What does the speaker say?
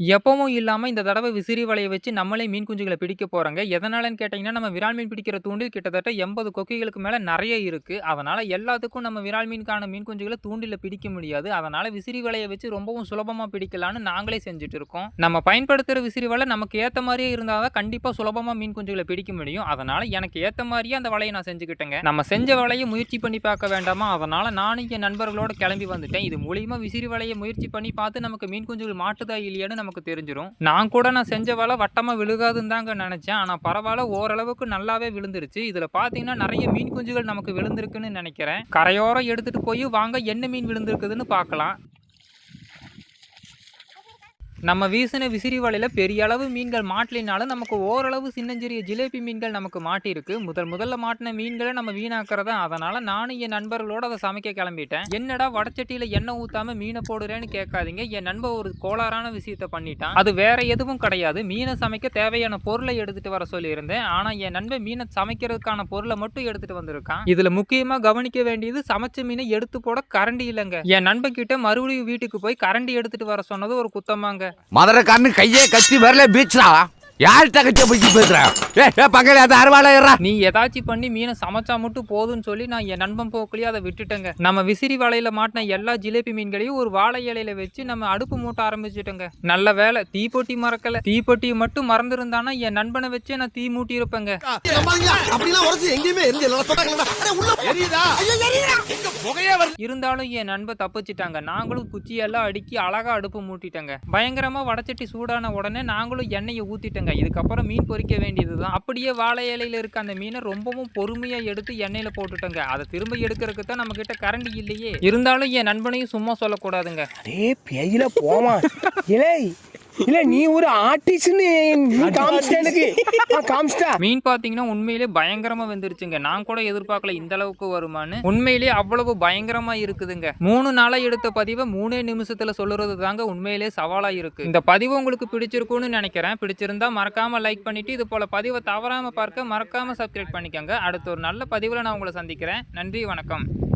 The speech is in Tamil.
எப்பவும் இல்லாமல் இந்த தடவை விசிறி வலையை வச்சு நம்மளே மீன் குஞ்சுகளை பிடிக்க போகிறாங்க எதனாலன்னு கேட்டிங்கன்னா நம்ம விரால் மீன் பிடிக்கிற தூண்டில் கிட்டத்தட்ட 80 கொக்கிகளுக்கு மேலே நிறைய இருக்குது அதனால் எல்லாத்துக்கும் நம்ம விரால் மீனுக்கான மீன் குஞ்சுகளை தூண்டில் பிடிக்க முடியாது. அதனால் விசிறி வலையை வச்சு ரொம்பவும் சுலபமாக பிடிக்கலான்னு நாங்களே செஞ்சுட்டு இருக்கோம். நம்ம பயன்படுத்துகிற விசிறி வலை நமக்கு ஏற்ற மாதிரியே இருந்தால் தான் கண்டிப்பாக சுலபமாக மீன் குஞ்சுகளை பிடிக்க முடியும். அதனால் எனக்கு ஏற்ற மாதிரியே அந்த வலையை நான் செஞ்சுக்கிட்டேங்க. நம்ம செஞ்ச வலையை முயற்சி பண்ணி பார்க்க வேண்டாமா? அதனால் நானும் என் நண்பர்களோட கிளம்பி வந்துட்டேன். இது மூலியமாக விசிறி வலையை முயற்சி பண்ணி பார்த்து நமக்கு மீன் குஞ்சுகள் மாட்டுதா இல்லையான்னு நமக்கு தெரிஞ்சிடும் நான் கூட நான் செஞ்ச வலை வட்டமா விழுகாதுன்னு தாங்க நினச்சேன் ஆனா பரவாயில்ல ஓரளவுக்கு நல்லாவே விழுந்துருச்சு. இதுல பார்த்தீங்கன்னா நிறைய மீன் குஞ்சுகள் நமக்கு விழுந்திருக்குன்னு நினைக்கிறேன் கரையோரம் எடுத்துட்டு போய் வாங்க என்ன மீன் விழுந்திருக்குதுன்னு பார்க்கலாம். நம்ம வீசின விசிறி வலையில் பெரிய அளவு மீன்கள் மாட்டலினாலும் நமக்கு ஓரளவு சின்னஞ்சிறிய ஜிலேபி மீன்கள் நமக்கு மாட்டியிருக்கு. முதல் முதல்ல மாட்டின மீன்களை நம்ம வீணாக்குறதா அதனால் நானும் என் நண்பர்களோடு அதை சமைக்க கிளம்பிட்டேன். என்னடா வடச்சட்டியில் எண்ணெய் ஊற்றாம மீனை போடுறேன்னு கேட்காதீங்க. என் நண்பர் ஒரு கோளாறான விஷயத்த பண்ணிட்டான். அது வேற எதுவும் கிடையாது. மீனை சமைக்க தேவையான பொருளை எடுத்துட்டு வர சொல்லியிருந்தேன். ஆனால் என் நண்பன் மீனை சமைக்கிறதுக்கான பொருளை மட்டும் எடுத்துட்டு வந்திருக்கான். இதில் முக்கியமாக கவனிக்க வேண்டியது சமைச்ச மீனை எடுத்து போட கரண்டி இல்லைங்க என் நண்பன் கிட்ட மறுபடியும் வீட்டுக்கு போய் கரண்டி எடுத்துட்டு வர சொன்னது ஒரு குத்தமாங்க. மதுரைக்காரனு கையே கத்தி வரல பீச்சுடா யார்கிட்ட கட்டி பிடிச்சி பேசுற ஏ ஏ பக்கத்துல அது அறுவாலை ஏறா நீ ஏதாச்சும் பண்ணி மீனை சமைச்சா மட்டும் போதும்னு சொல்லி நான் என் நண்பன் போக்குலயே அதை விட்டுட்டேங்க. நம்ம விசிறி வலையில மாட்டின எல்லா ஜிலேபி மீன்களையும் ஒரு வாழை இலையில வச்சு நம்ம அடுப்பு மூட்ட ஆரம்பிச்சிட்டோங்க. நல்ல வேலை தீப்பொட்டி மறக்கல. தீப்பொட்டியை மட்டும் மறந்துருந்தானா என் நண்பனை வச்சே நான் தீ மூட்டி இருப்பேங்க புகையே இருந்தாலும் என் நண்பன் தப்பிச்சிட்டாங்க. நாங்களும் குச்சியெல்லாம் அடுக்கி அழகா அடுப்பு மூட்டிட்டோங்க. பயங்கரமா வடச்சட்டி சூடான உடனே நாங்களும் எண்ணெயை ஊத்திட்டோங்க. இதுக்கப்புறம் மீன் பொரிக்க வேண்டியதுதான். அப்படியே வாழை இலையில இருக்க அந்த மீனை ரொம்பவும் பொறுமையா எடுத்து எண்ணெயில போட்டுட்டோங்க. அதை திரும்ப எடுக்கிறதுக்கு தான் நம்ம கிட்ட கரண்டி இல்லையே. இருந்தாலும் என் நண்பனையும் சும்மா சொல்லக்கூடாதுங்க. அடே பேயில போமா இலே இல்ல நீ ஒரு ஆர்டிஸ்ட்னு மீன் பாத்தீங்கன்னா உண்மையிலே பயங்கரமா வெந்துருச்சுங்க. நான் கூட எதிர்பார்க்கல இந்த அளவுக்கு வருமான்னு. உண்மையிலே அவ்வளவு பயங்கரமா இருக்குதுங்க. மூணு நாளா எடுத்த பதிவை மூணே நிமிஷத்துல சொல்லுறது தாங்க உண்மையிலே சவாலா இருக்கு. இந்த பதிவு உங்களுக்கு பிடிச்சிருக்கும்னு நினைக்கிறேன். பிடிச்சிருந்தா மறக்காம லைக் பண்ணிட்டு இது போல பதிவை தவறாம பார்க்க மறக்காம சப்ஸ்கிரைப் பண்ணிக்கோங்க. அடுத்த ஒரு நல்ல பதிவுல நான் உங்களை சந்திக்கிறேன். நன்றி வணக்கம்.